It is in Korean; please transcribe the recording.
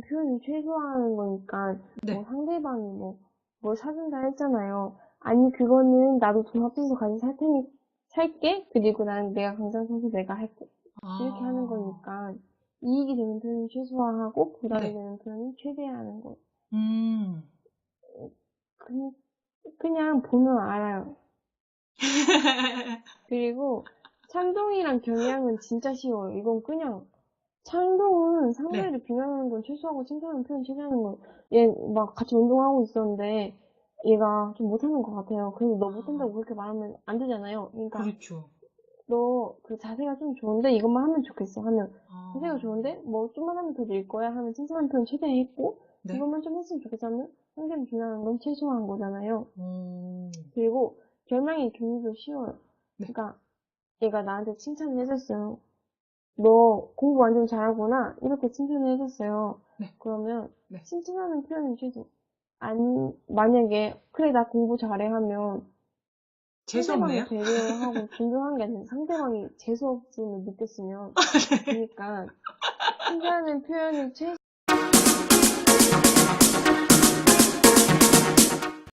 칭찬은 최소화하는 거니까 네. 뭐 상대방이 뭐 뭘 사준다 했잖아요. 아니 그거는 나도 돈 합쳐서 같이 살 테니 살게 그리고 나는 내가 강장선수 내가 할게 이렇게 하는 아. 거니까 이익이 되는 표현은 최소화하고 부담이 네. 되는 표현은 최대화하는 거. 음. 그, 그냥 보면 알아요. 그리고 찬동이랑 경향은 진짜 쉬워요. 이건 그냥 찬동은 상대를 비난하는 건 최소하고 칭찬하는 표현 최대하는 건 얘 막 같이 운동하고 있었는데 얘가 좀 못하는 것 같아요. 그래서 너 못한다고 그렇게 말하면 안 되잖아요. 그러니까 그렇죠. 너 그 자세가 좀 좋은데 이것만 하면 좋겠어 하면 아. 자세가 좋은데 뭐 좀만 하면 더 늘 거야 하면 칭찬하는 표현 최대했고 네. 이것만 좀 했으면 좋겠어 하면 상대를 비난하는 건 최소화한 거잖아요. 오. 그리고 결망의 경우도 쉬워요. 네. 그러니까 얘가 나한테 칭찬을 해줬어요. 너 공부 완전 잘하구나 이렇게 칭찬을 해줬어요. 네. 그러면 네. 칭찬하는 표현은 최소. 아니 만약에 그래 나 공부 잘해 하면 재수 없네요? 상대방을 배려하고 존중하는 게 아니라 상대방이 재수 없음을 느꼈으면 네. 그러니까 칭찬하는 표현이 최소